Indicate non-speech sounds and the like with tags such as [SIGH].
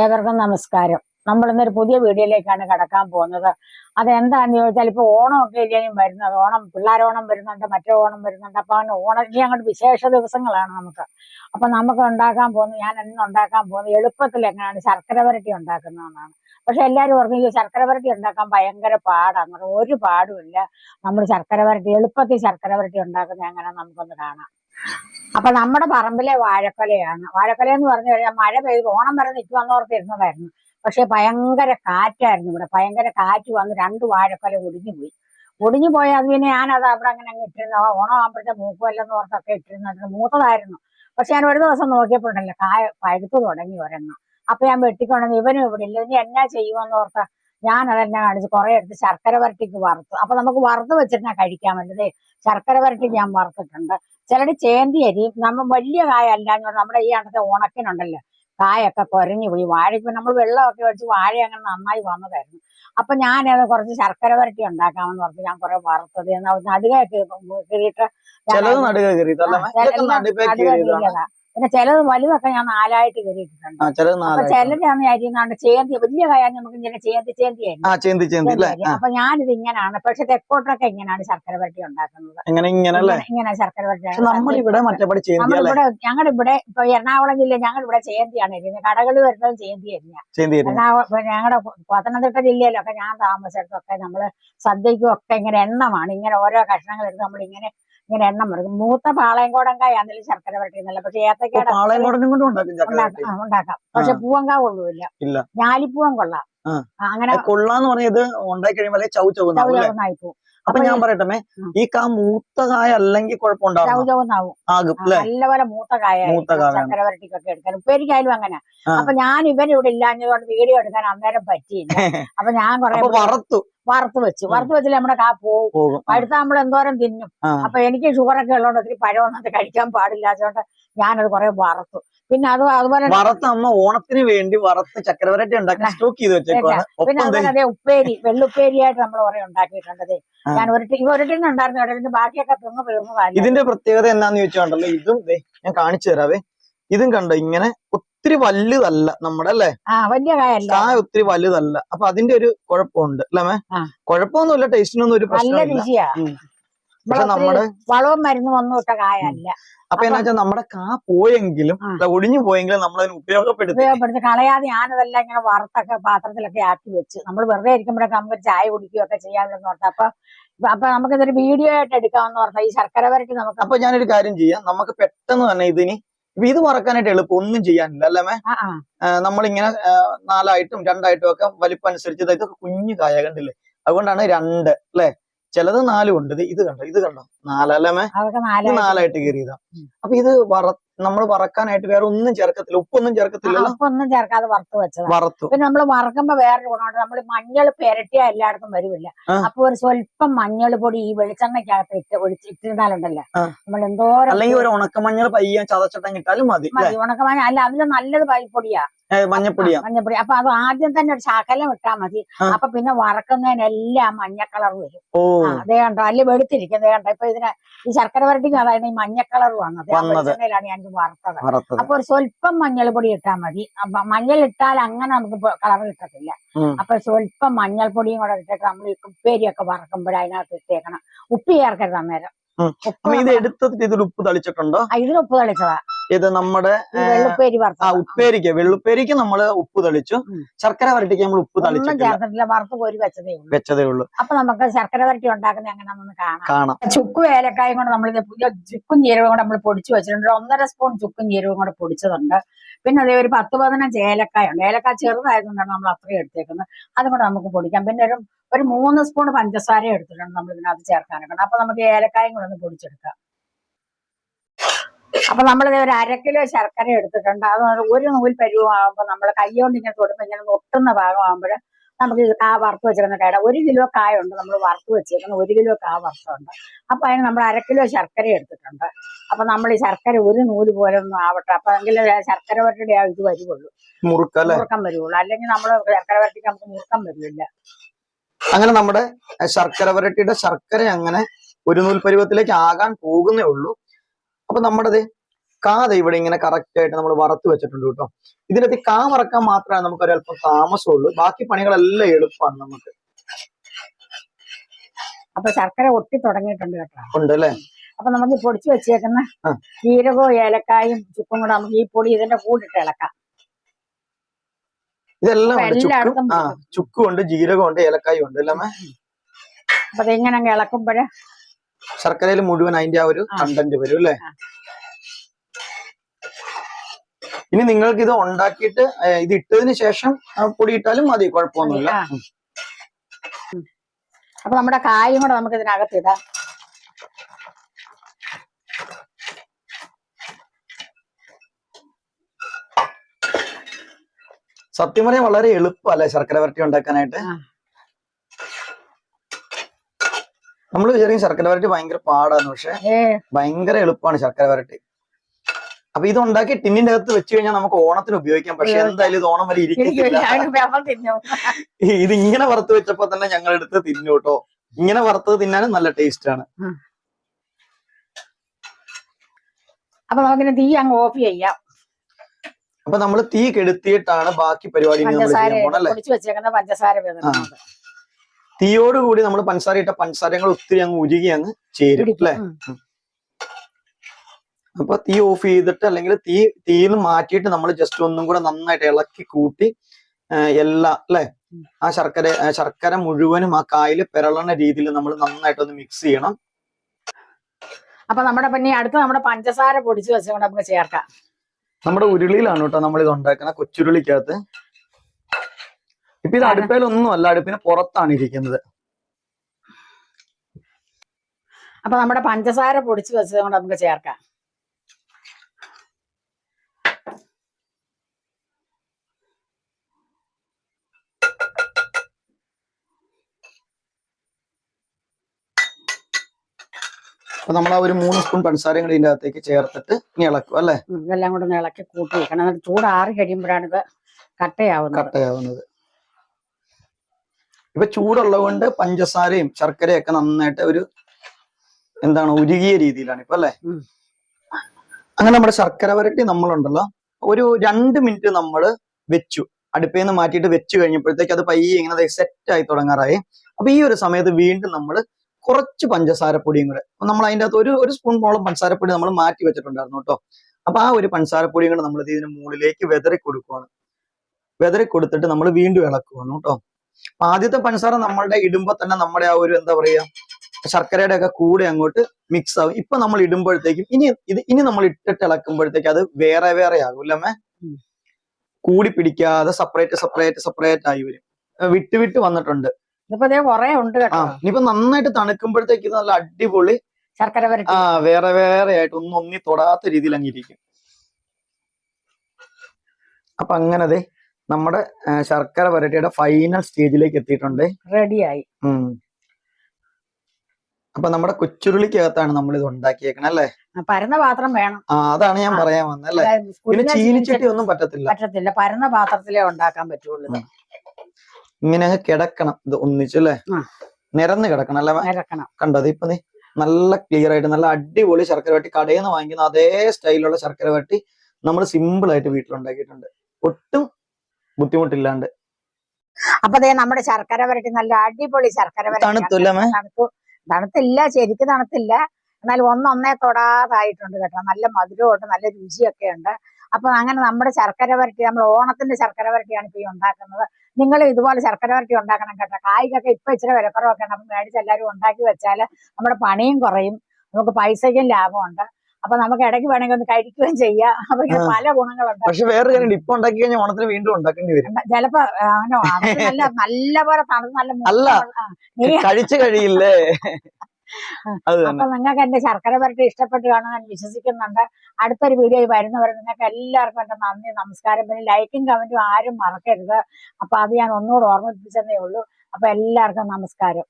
ഏവർക്കും നമസ്കാരം. നമ്മൾ ഇന്നൊരു പുതിയ വീഡിയോയിലേക്കാണ് കടക്കാൻ പോകുന്നത്. അതെന്താണെന്ന് ചോദിച്ചാൽ ഇപ്പൊ ഓണമൊക്കെ ഇല്ലെങ്കിലും വരുന്നത്. ഓണം പിള്ളേരോണം വരുന്നുണ്ട് മറ്റേ ഓണം വരുന്നുണ്ട്. അപ്പൊ അങ്ങനെ ഓണത്തിൽ അങ്ങോട്ട് വിശേഷ ദിവസങ്ങളാണ് നമുക്ക്. അപ്പൊ നമുക്ക് ഉണ്ടാക്കാൻ പോകുന്നത് ഞാൻ എന്ന് ഉണ്ടാക്കാൻ പോകുന്നത് എളുപ്പത്തിൽ എങ്ങനെയാണ് ശർക്കര വരട്ടി ഉണ്ടാക്കുന്നതെന്നാണ്. പക്ഷെ എല്ലാവരും പറഞ്ഞു ഈ ശർക്കര വരട്ടി ഉണ്ടാക്കാൻ ഭയങ്കര പാടാണ് ഒരു പാടുമില്ല നമ്മൾ ശർക്കര വരട്ടി എളുപ്പത്തിൽ ശർക്കര വരട്ടി ഉണ്ടാക്കുന്നത് എങ്ങനെ നമുക്കൊന്ന് കാണാം. അപ്പൊ നമ്മുടെ പറമ്പിലെ വാഴക്കൊലയാണ്. വാഴക്കൊല എന്ന് പറഞ്ഞു കഴിഞ്ഞാൽ മഴ പെയ്ത് ഓണം വരെ നിൽക്കുമെന്നോർത്ത് ഇരുന്നതായിരുന്നു. പക്ഷെ ഭയങ്കര കാറ്റായിരുന്നു ഇവിടെ. ഭയങ്കര കാറ്റ് വന്ന് രണ്ട് വാഴക്കൊല ഒടിഞ്ഞു പോയി. ഒടിഞ്ഞു പോയി അത് പിന്നെ ഞാനത് അവിടെ അങ്ങനെ അങ്ങ് ഇട്ടിരുന്ന. ഓണം ആകുമ്പോഴത്തെ മൂക്കുമല്ലെന്ന് ഓർത്തൊക്കെ ഇട്ടിരുന്നത് മൂത്തതായിരുന്നു. പക്ഷെ ഞാൻ ഒരു ദിവസം നോക്കിയപ്പോഴല്ലോ കായ പഴുത്തു തുടങ്ങി ഒരെണ്ണം. അപ്പൊ ഞാൻ വെട്ടിക്കൊണ്ടെന്ന് ഇവനും ഇവിടെ ഇല്ല. ഇനി എന്നാ ചെയ്യുമെന്ന് ഓർത്ത ഞാൻ അതെന്നെ കാണിച്ച് കുറെ എടുത്ത് ശർക്കര വരട്ടിക്ക് വറുത്തു. അപ്പൊ നമുക്ക് വറുത്ത് വെച്ചിരുന്നാ കഴിക്കാൻ വേണ്ടത് ശർക്കര വരട്ടിക്ക് ഞാൻ വറുത്തിട്ടുണ്ട്. ചിലര് ചേന്തി അരിയും നമ്മൾ വലിയ കായ അല്ലാഞ്ഞോണ്ട് നമ്മുടെ ഈ അടുത്ത ഉണക്കിനുണ്ടല്ലോ കായൊക്കെ കുരഞ്ഞു പോയി. വാഴ ഇപ്പൊ നമ്മൾ വെള്ളമൊക്കെ വെച്ച് വാഴ അങ്ങനെ നന്നായി വന്നതായിരുന്നു. അപ്പൊ ഞാനത് കുറച്ച് ശർക്കര വരട്ടി ഉണ്ടാക്കാമെന്ന് പറഞ്ഞു ഞാൻ കുറെ വറുത്തത് എന്നാ നടുകയൊക്കെ കീറിയിട്ട് ഞാൻ. പിന്നെ ചിലത് വലുതൊക്കെ ഞാൻ നാലായിട്ട് കയറിയിട്ടുണ്ട് ചിലത് ചിലരാണ് അരിയുന്നാണ്ട് ചേന്തി വലിയ കാര്യം നമുക്ക് ഇങ്ങനെ ചേന്തി ചേന്തി അപ്പൊ ഞാനിത് ഇങ്ങനെയാണ് പക്ഷെ തെക്കോട്ടൊക്കെ ഇങ്ങനെയാണ് ശർക്കര വരട്ടി ഉണ്ടാക്കുന്നത്. ഇങ്ങനെ ശർക്കര വരട്ടി നമ്മളിവിടെ നമ്മളിവിടെ ഞങ്ങളുടെ ഇവിടെ ഇപ്പൊ എറണാകുളം ജില്ല ഞങ്ങളുടെ ഇവിടെ ചേന്തിയാണ് എരിയുന്നത് കടകളിൽ വരുന്നത് ചേന്തി എരിഞ്ഞ. എറണാകുളം ഞങ്ങളുടെ പത്തനംതിട്ട ജില്ലയിലൊക്കെ ഞാൻ താമസിച്ചിടത്തൊക്കെ നമ്മൾ സദ്യയ്ക്കും ഒക്കെ ഇങ്ങനെ എണ്ണമാണ്. ഇങ്ങനെ ഓരോ കഷ്ണങ്ങൾ എടുത്ത് നമ്മൾ ഇങ്ങനെ ഇങ്ങനെ എണ്ണം വരും മൂത്ത പാളയംകോടങ്കായ ആണെങ്കിലും ശർക്കര വരട്ടിന്നല്ല പക്ഷെ കൊണ്ടും ഉണ്ടാക്കും പക്ഷെ പൂവങ്കാ കൊള്ളൂല്ല. ഞാലിപ്പൂവൻ കൊള്ളാം. അങ്ങനെ കൊള്ളാന്ന് പറഞ്ഞത് ഉണ്ടായി കഴിയുമ്പോൾ ചൗ പോവും. അപ്പൊ ഞാൻ പറയട്ടെ ഈ കാ മൂത്ത കായ അല്ലെങ്കിൽ കുഴപ്പമുണ്ടാവും ആകും നല്ലപോലെ മൂത്ത കായ. ശർക്കര എടുക്കാൻ. ഉപ്പേരിക്കായാലും അങ്ങനെ. അപ്പൊ ഞാൻ ഇവൻ ഇവിടെ ഇല്ലാഞ്ഞതുകൊണ്ട് വീഡിയോ എടുക്കാൻ അന്നേരം പറ്റിയില്ല. [LAUGHS] അപ്പൊ ഞാൻ കുറെ വറുത്തു. വറുത്ത് വെച്ചു. വറുത്ത് വെച്ചില്ല നമ്മുടെ കാ പോകും. അടുത്ത നമ്മൾ എന്തോരം തിന്നും. അപ്പൊ എനിക്ക് ഷുഗറൊക്കെ ഉള്ളതുകൊണ്ട് ഒത്തിരി പഴമൊന്നും കഴിക്കാൻ പാടില്ലാത്തതുകൊണ്ട് ഞാനത് കുറെ വറുത്തു. പിന്നെ അത് അതുപോലെ വറുത്ത അമ്മ ഓണത്തിന് വേണ്ടി വറുത്ത് ചക്കരവരട്ടി ഉണ്ടാക്കി സ്റ്റോക്ക് ചെയ്ത് വെച്ചേക്കാണ് പിന്നെ അതുപോലെ അതേ ഉപ്പേരി വെള്ളുപ്പേരിയായിട്ട് നമ്മൾ കുറെ ഉണ്ടാക്കിയിട്ടുണ്ട് ഞാൻ ഒരു ടി- ഒരു ടീം ഉണ്ടായിരുന്നു ഇവിടെ ബാക്കിയൊക്കെ തിന്ന് തീർന്നതല്ല ഇതിന്റെ പ്രത്യേകത എന്താന്ന് ചോദിച്ചാണ്ടല്ലോ ഇതും ഞാൻ കാണിച്ചു തരാവേ ഇതും കണ്ടോ? ഇങ്ങനെ ഒത്തിരി വലുതല്ല നമ്മുടെ അല്ലേ? വലിയ കായല്ല? കായ ഒത്തിരി വലുതല്ല. അപ്പൊ അതിന്റെ ഒരു കുഴപ്പമുണ്ട്. അല്ലേ കുഴപ്പമൊന്നുമില്ല ടേസ്റ്റിനൊന്നും ഒരു പ്രശ്നമില്ല. നമ്മുടെ വളവും മരുന്നും ഒന്നും ഇട്ട കായല്ല. അപ്പൊ എന്നാ വെച്ചാൽ നമ്മുടെ കാ പോയെങ്കിലും ഒടിഞ്ഞു പോയെങ്കിലും നമ്മൾ അതിന് ഉപയോഗപ്പെടുത്തി. ഉപയോഗപ്പെടുത്തി കളയാതെ ഞാനതെല്ലാം ഇങ്ങനെ വറുത്തൊക്കെ പാത്രത്തിലൊക്കെ ആക്കി വെച്ച്. നമ്മൾ വെറുതെ ഇരിക്കുമ്പോഴൊക്കെ നമുക്ക് ചായ കുടിക്കുകയൊക്കെ ചെയ്യാമെന്ന് ഓർത്ത്. അപ്പൊ അപ്പൊ നമുക്ക് ഇതൊരു വീഡിയോ ആയിട്ട് എടുക്കാമെന്ന് പറഞ്ഞാൽ ഈ ശർക്കര വരട്ടി നമുക്ക് അപ്പൊ ഞാനൊരു കാര്യം ചെയ്യാം. നമുക്ക് പെട്ടെന്ന് തന്നെ ഇതിനി ഇത് മറക്കാനായിട്ട് എളുപ്പം ഒന്നും ചെയ്യാനില്ല അല്ലേ നമ്മളിങ്ങനെ നാലായിട്ടും രണ്ടായിട്ടും ഒക്കെ വലിപ്പം അനുസരിച്ച് ഇതൊക്കെ കുഞ്ഞു കായ കണ്ടില്ലേ? അതുകൊണ്ടാണ് രണ്ട് അല്ലെ? ചിലത് നാലും ഉണ്ട്. ഇത് കണ്ടോ? ഇത് കണ്ടോ? നാലല്ലേ നാലായിട്ട് കയറിയതാ. അപ്പൊ ഇത് വറ നമ്മൾ വറക്കാനായിട്ട് വേറെ ഒന്നും ചേർക്കത്തില്ല ഉപ്പൊന്നും ചേർക്കത്തില്ല. ഉപ്പൊന്നും ചേർക്കാതെ വറുത്ത് വെച്ചത്. വറുത്തു. പിന്നെ നമ്മൾ വറക്കുമ്പോ വേറൊരു ഗുണമുണ്ട്. നമ്മൾ മഞ്ഞൾ പെരട്ടിയ എല്ലായിടത്തും വരുമില്ല അപ്പൊ ഒരു സ്വല്പം മഞ്ഞൾ പൊടി ഈ വെളിച്ചെണ്ണയ്ക്കകത്ത് ഇട്ട് ഒഴിച്ചിട്ടിരുന്നാലുണ്ടല്ലോ നമ്മൾ എന്തോ അല്ലെങ്കിൽ ഒരു ഉണക്കമഞ്ഞൾ പയ്യ ചതച്ചട്ടം കിട്ടാലും മതി മതി. ഉണക്കമഞ്ഞ അല്ല അതിൽ നല്ലത് പൈപ്പൊടിയാ മഞ്ഞപ്പൊടിയാ. മഞ്ഞപ്പൊടി. അപ്പൊ അത് ആദ്യം തന്നെ ഒരു ശകലം ഇട്ടാ മതി. അപ്പൊ പിന്നെ വറക്കുന്നതിനെല്ലാം മഞ്ഞ കളർ വരും. അതേ കണ്ടോ അല്ലെ വെളുത്തിരിക്കും അതേ കണ്ടോ ഇപ്പൊ ഇതിന് ഈ ശർക്കര വരട്ടിക്ക് അതായത് ഈ മഞ്ഞ കളർ വന്നത്. വെളിച്ചെണ്ണയിലാണ് ഞാൻ ഇത് വറുത്തത്. അപ്പൊ ഒരു സ്വല്പം മഞ്ഞൾപ്പൊടി ഇട്ടാൽ മതി. അപ്പൊ മഞ്ഞൾ ഇട്ടാൽ അങ്ങനെ നമുക്ക് കളർ കിട്ടത്തില്ല. അപ്പൊ സ്വല്പം മഞ്ഞൾപ്പൊടിയും കൂടെ ഇട്ടിട്ട് നമ്മൾ ഈ ഉപ്പേരിയൊക്കെ വറക്കുമ്പോൾ അതിനകത്ത് ഇട്ടേക്കണം. ഉപ്പ് ചേർക്കരുത് അന്നേരം. ഇത് ഇതിൽ ഉപ്പ് തളിച്ചിട്ടുണ്ടോ? ഇതിൽ ഉപ്പ് തളിച്ചതാ. ഇത് നമ്മുടെ ആ ഉപ്പേരിക്ക വെള്ളുപ്പേരിക്ക് നമ്മൾ ഉപ്പ് തളിച്ചു. ശർക്കര വരട്ടിക്ക് നമ്മൾ ഉപ്പ് തളിച്ചു വെച്ചതേ ഉള്ളൂ. അപ്പൊ നമുക്ക് ശർക്കര വരട്ടി ഉണ്ടാക്കുന്ന എങ്ങനെയാണെന്ന് കാണാം. ചുക്കും ഏലക്കായും കൊണ്ട് നമ്മൾ പുതിയ ചുക്കും ജീരവും കൂടെ നമ്മൾ പൊടിച്ചു വെച്ചിട്ടുണ്ട്. ഒന്നര സ്പൂൺ ചുക്കും ജീരവും കൂടെ പൊടിച്ചതുണ്ട്. പിന്നെ അതേ ഒരു പത്ത് പതിനഞ്ച് ഏലക്കായ ഉണ്ട് ഏലക്കായ ചെറുതായതുകൊണ്ടാണ് നമ്മൾ അത്രയും എടുത്തേക്കുന്നത്. അതും കൂടെ നമുക്ക് പൊടിക്കാം. പിന്നെ ഒരു ഒരു മൂന്ന് സ്പൂൺ പഞ്ചസാര എടുത്തിട്ടുണ്ട് നമ്മൾ ഇതിനകത്ത് ചേർക്കാനൊക്കെ. അപ്പൊ നമുക്ക് ഏലക്കായും കൂടെ ഒന്ന് പൊടിച്ചെടുക്കാം. അപ്പൊ നമ്മൾ ഒരു അര കിലോ ശർക്കര എടുത്തിട്ടുണ്ട്. അത് ഒരു നൂൽ പരുവമാകുമ്പോൾ നമ്മൾ കൈകൊണ്ട് ഇങ്ങനെ തൊടുമ്പോൾ ഇങ്ങനെ ഒട്ടുന്ന ഭാഗമാകുമ്പോൾ നമുക്ക് കാ വറുത്ത് വെച്ചിരുന്ന കട. ഒരു കിലോ കായ ഉണ്ട് നമ്മൾ വറുത്ത് വെച്ചിരുന്ന ഒരു കിലോ കാ വറുത്തുണ്ട്. അപ്പൊ അതിന് നമ്മൾ അര കിലോ ശർക്കര എടുത്തിട്ടുണ്ട്. അപ്പൊ നമ്മൾ ഈ ശർക്കര ഒരു നൂൽ പോലെ ഒന്നും ആവട്ടെ. അപ്പൊ എങ്കിലും ശർക്കര വരട്ടിയുടെ ആ ഇത് വരുവുള്ളൂ. മുറുക്കം വരുവുള്ളൂ. അല്ലെങ്കിൽ നമ്മൾ ശർക്കര വരട്ടിക്ക് നമുക്ക് മുറുക്കം വരില്ല. അങ്ങനെ നമ്മുടെ ശർക്കര വരട്ടിയുടെ ശർക്കര അങ്ങനെ ഒരു നൂൽ പരുവത്തിലേക്ക് ആകാൻ പോകുന്നേ ഉള്ളൂ. അപ്പൊ നമ്മുടെ കാത ഇവിടെ ഇങ്ങനെ കറക്റ്റ് ആയിട്ട് നമ്മൾ വറുത്ത് വെച്ചിട്ടുണ്ട് കേട്ടോ. ഇതിനകത്ത് കാ മറക്കാൻ മാത്രമേ നമുക്ക് ഒരല്പം താമസമുള്ളൂ. ബാക്കി പണികളെല്ലാം എളുപ്പമാണ് നമുക്ക്. അപ്പൊ ശർക്കര ഒട്ടി തുടങ്ങിയിട്ടുണ്ട് കേട്ടോ. ഉണ്ട് അല്ലേ അപ്പൊ നമുക്ക് പൊടിച്ചു വെച്ചേക്കുന്ന ജീരകോ ജീരകവും ഏലക്കായും ചുക്കും കൂടെ നമുക്ക് ഈ പൊടി ഇതിന്റെ കൂടിട്ട് ഇളക്കാം. ഇതെല്ലാം ചുക്കും ഉണ്ട് ജീരകം ഉണ്ട് ഏലക്കായും ഉണ്ട് അല്ലേ അപ്പൊ ഇങ്ങനെ ഇളക്കുമ്പോഴ് ശർക്കരയിൽ മുഴുവൻ അതിന്റെ ആ ഒരു കണ്ടന്റ് വരും അല്ലേ? ഇനി നിങ്ങൾക്ക് ഇത് ഉണ്ടാക്കിയിട്ട് ഇത് ഇട്ടതിന് ശേഷം പൊടി ഇട്ടാലും മതി കുഴപ്പമൊന്നുമില്ല. അപ്പൊ നമ്മുടെ കായും കൂടെ നമുക്ക് ഇതിനകത്ത് ഇടാം. സത്യം പറയാൻ വളരെ എളുപ്പമല്ലേ ശർക്കര വരട്ടി ഉണ്ടാക്കാനായിട്ട് ആ. നമ്മൾ വിചാരിക്കും ശർക്കര വരട്ടി ഭയങ്കര പാടാണ് പക്ഷെ ഭയങ്കര എളുപ്പമാണ് ശർക്കര വരട്ടി. അപ്പൊ ഇത് ഉണ്ടാക്കി ടിന്നിന്റെ അകത്ത് വെച്ച് കഴിഞ്ഞാൽ നമുക്ക് ഓണത്തിന് ഉപയോഗിക്കാം പക്ഷെ എന്തായാലും ഇത് ഓണം വരെ ഇരിക്കില്ല ഇത് ഇങ്ങനെ വറുത്ത് വെച്ചപ്പോ തന്നെ ഞങ്ങൾ എടുത്ത് തിന്നു കേട്ടോ. ഇങ്ങനെ വറുത്തത് തിന്നാനും നല്ല ടേസ്റ്റ് ആണ്. അപ്പൊ നമുക്കിനി തീ അങ്ങ് ഓഫ് ചെയ്യാം. അപ്പൊ നമ്മൾ തീ കെടുത്തിയിട്ടാണ് ബാക്കി പരിപാടി നമ്മൾ ചെയ്യാൻ പോണല്ലേ പഞ്ചസാര വിതറുന്നത് തീയോട് കൂടി നമ്മൾ പഞ്ചസാര ഇട്ട പഞ്ചസാരങ്ങൾ ഒത്തിരി അങ്ങ് ഉരുകി അങ്ങ് ചേരും അല്ലേ? അപ്പൊ തീ ഓഫ് ചെയ്തിട്ട് അല്ലെങ്കിൽ തീ തീയിൽ മാറ്റിയിട്ട് നമ്മൾ ജസ്റ്റ് ഒന്നും കൂടെ നന്നായിട്ട് ഇളക്കി കൂട്ടി എല്ലാ അല്ലെ? ആ ശർക്കര ശർക്കര മുഴുവനും ആ കായിൽ പിരളണ രീതിയിൽ നമ്മൾ നന്നായിട്ട് ഒന്ന് മിക്സ് ചെയ്യണം. അപ്പൊ നമ്മുടെ പിന്നെ അടുത്ത് നമ്മുടെ പഞ്ചസാര പൊടിച്ച് വെച്ചുകൊണ്ട് നമുക്ക് ചേർക്കാം. നമ്മുടെ ഉരുളിയിലാണ് കേട്ടോ നമ്മൾ ഇത് ഉണ്ടാക്കുന്ന കൊച്ചുരുളിക്കകത്ത്. ഇപ്പൊ ഇത് അടുപ്പയിലൊന്നും അല്ല അടുപ്പിന് പുറത്താണ് ഇരിക്കുന്നത്. അപ്പൊ നമ്മുടെ പഞ്ചസാര പൊടിച്ചു വെച്ചതുകൊണ്ട് നമുക്ക് ചേർക്കാം. അപ്പൊ നമ്മൾ ആ ഒരു മൂന്ന് സ്പൂൺ പഞ്ചസാരയും കൂടി ഇതിന്റെ അകത്തേക്ക് ചേർത്തിട്ട് ഇനി ഇളക്കും അല്ലെ? ഇതെല്ലാം കൂടെ ഒന്ന് ഇളക്കി കൂട്ടി വെക്കണം എന്നിട്ട് ചൂടാറി കഴിയുമ്പോഴാണ് ഇത് കട്ടയാവുന്നത്. കട്ടയാവുന്നത്. ഇപ്പൊ ചൂടുള്ളത് കൊണ്ട് പഞ്ചസാരയും ശർക്കരയും ഒക്കെ നന്നായിട്ട് ഒരു എന്താണ് ഉരുകിയ രീതിയിലാണ് ഇപ്പൊ അല്ലേ. അങ്ങനെ നമ്മുടെ ശർക്കര വരട്ടി നമ്മളുണ്ടല്ലോ. ഒരു രണ്ട് മിനിറ്റ് നമ്മൾ വെച്ചു. അടുപ്പിൽ നിന്ന് മാറ്റിയിട്ട് വെച്ചു കഴിഞ്ഞപ്പോഴത്തേക്ക് അത് പയ്യെ ഇങ്ങനെ സെറ്റ് ആയി തുടങ്ങാറായി. അപ്പൊ ഈ ഒരു സമയത്ത് വീണ്ടും നമ്മൾ കുറച്ച് പഞ്ചസാരപ്പൊടിയും കൂടെ അപ്പൊ നമ്മൾ അതിന്റെ അകത്ത് ഒരു ഒരു സ്പൂൺ മോളം പഞ്ചസാരപ്പൊടി നമ്മൾ മാറ്റി വെച്ചിട്ടുണ്ടായിരുന്നു കേട്ടോ. അപ്പൊ ആ ഒരു പഞ്ചസാരപ്പൊടിയും കൂടെ നമ്മൾ ഇതിന് മുകളിലേക്ക് വെതറി കൊടുക്കുവാണ് വെതറി കൊടുത്തിട്ട് നമ്മൾ വീണ്ടും ഇളക്കുവാണ് കേട്ടോ. ആദ്യത്തെ പഞ്ചസാര നമ്മളുടെ ഇടുമ്പോ തന്നെ നമ്മുടെ ആ ഒരു എന്താ പറയാ ശർക്കരയുടെ ഒക്കെ കൂടെ അങ്ങോട്ട് മിക്സ് ആവും. ഇപ്പൊ നമ്മൾ ഇടുമ്പോഴത്തേക്കും ഇനി ഇത് ഇനി നമ്മൾ ഇട്ടിട്ട് ഇളക്കുമ്പോഴത്തേക്ക് അത് വേറെ വേറെ ആകും അല്ലേ. കൂടി പിടിക്കാതെ സെപ്പറേറ്റ് സെപ്പറേറ്റ് സെപ്പറേറ്റ് ആയി വരും. വിട്ട് വിട്ട് വന്നിട്ടുണ്ട്. ഉണ്ട് കേട്ടോ. ഇനിയിപ്പോ നന്നായിട്ട് തണുക്കുമ്പോഴത്തേക്ക് ഇത് നല്ല അടിപൊളി ശർക്കര ആ വേറെ വേറെ ആയിട്ട് ഒന്നും ഒന്നി തൊടാത്ത രീതിയിൽ അങ്ങിരിക്കും അപ്പൊ അങ്ങനെ നമ്മുടെ ശർക്കര വരട്ടിയുടെ ഫൈനൽ സ്റ്റേജിലേക്ക് എത്തിയിട്ടുണ്ട്. റെഡിയായി. അപ്പൊ നമ്മുടെ കൊച്ചുരുളിക്കകത്താണ് നമ്മൾ ഇത് ഉണ്ടാക്കിയേക്കണ അല്ലേ? പരന്ന പാത്രം വേണം. ആ അതാണ് ഞാൻ പറയാൻ വന്നത് അല്ലേ? അതായത് പിന്നെ ചീനിച്ചട്ടി ഒന്നും പറ്റത്തില്ല. പറ്റത്തില്ല. പരന്ന പാത്രത്തിലേ ഉണ്ടാക്കാൻ പറ്റുള്ളൂ. ഇങ്ങനെ അങ്ങ് കിടക്കണം ഇത് ഒന്നിച്ചല്ലേ അല്ലേ? നിരന്ന് കിടക്കണം അല്ലേ? മേ? കണ്ടോ ഇപ്പൊ നീ നല്ല ക്ലിയർ ആയിട്ട് നല്ല അടിപൊളി ശർക്കര വട്ടി കടയിൽ നിന്ന് വാങ്ങിക്കുന്ന അതേ സ്റ്റൈലുള്ള ശർക്കര വട്ടി നമ്മൾ സിമ്പിൾ ആയിട്ട് വീട്ടിലുണ്ടാക്കിയിട്ടുണ്ട്. ഒട്ടും ബുദ്ധിമുട്ടില്ലാണ്ട്. അപ്പൊ ദേ നമ്മുടെ ശർക്കര വരട്ടി നല്ല അടിപൊളി ശർക്കര വരട്ടി. തണുത്തല്ലേ മേ? തണുത്തു. തണുത്തില്ല ശരിക്കും തണുത്തില്ല. എന്നാൽ ഒന്നൊന്നേ തൊടാതായിട്ടുണ്ട് കേട്ടോ. നല്ല മധുരമുണ്ട് നല്ല രുചിയൊക്കെ ഉണ്ട്. അപ്പൊ അങ്ങനെ നമ്മുടെ ശർക്കര വരട്ടി നമ്മൾ ഓണത്തിന്റെ ശർക്കര വരട്ടിയാണ് ഇപ്പൊ ഈ ഉണ്ടാക്കുന്നത്. നിങ്ങൾ ഇതുപോലെ ശർക്കര വരട്ടി ഉണ്ടാക്കണം കേട്ടോ. കായ്ക്കൊക്കെ ഇപ്പൊ ഇച്ചിരി വിലക്കുറവൊക്കെ ഉണ്ട്. അപ്പൊ മേടിച്ച് എല്ലാവരും ഉണ്ടാക്കി വെച്ചാൽ നമ്മുടെ പണിയും കുറയും. നമുക്ക് പൈസയ്ക്കും ലാഭമുണ്ട്. അപ്പൊ നമുക്ക് ഇടയ്ക്ക് വേണമെങ്കിൽ ഒന്ന് കഴിക്കുകയും ചെയ്യാം. അപ്പൊ ഇങ്ങനെ. പല ഗുണങ്ങളുണ്ട്. പക്ഷെ വേറെ കാര്യം ഇപ്പൊ ഉണ്ടാക്കി കഴിഞ്ഞാൽ ഓണത്തിന് വീണ്ടും ഉണ്ടാക്കേണ്ടി വരും. ചിലപ്പോ അങ്ങനെ നല്ല നല്ല പോലെ തണുത്ത് നല്ല അല്ല. കഴിച്ചു കഴിയില്ലേ? അപ്പൊ നിങ്ങൾക്ക് എന്റെ ശർക്കര പരട്ടി ഇഷ്ടപ്പെട്ട് കാണാൻ ഞാൻ വിശ്വസിക്കുന്നുണ്ട്. അടുത്തൊരു വീഡിയോ വരുന്നവരെ നിങ്ങൾക്ക് എല്ലാവർക്കും എന്റെ നന്ദി നമസ്കാരം. പിന്നെ ലൈക്കും കമന്റും ആരും മറക്കരുത്. അപ്പൊ അത് ഞാൻ ഒന്നുകൂടെ ഓർമ്മിപ്പിച്ചതേ ഉള്ളൂ. അപ്പൊ എല്ലാവർക്കും നമസ്കാരം.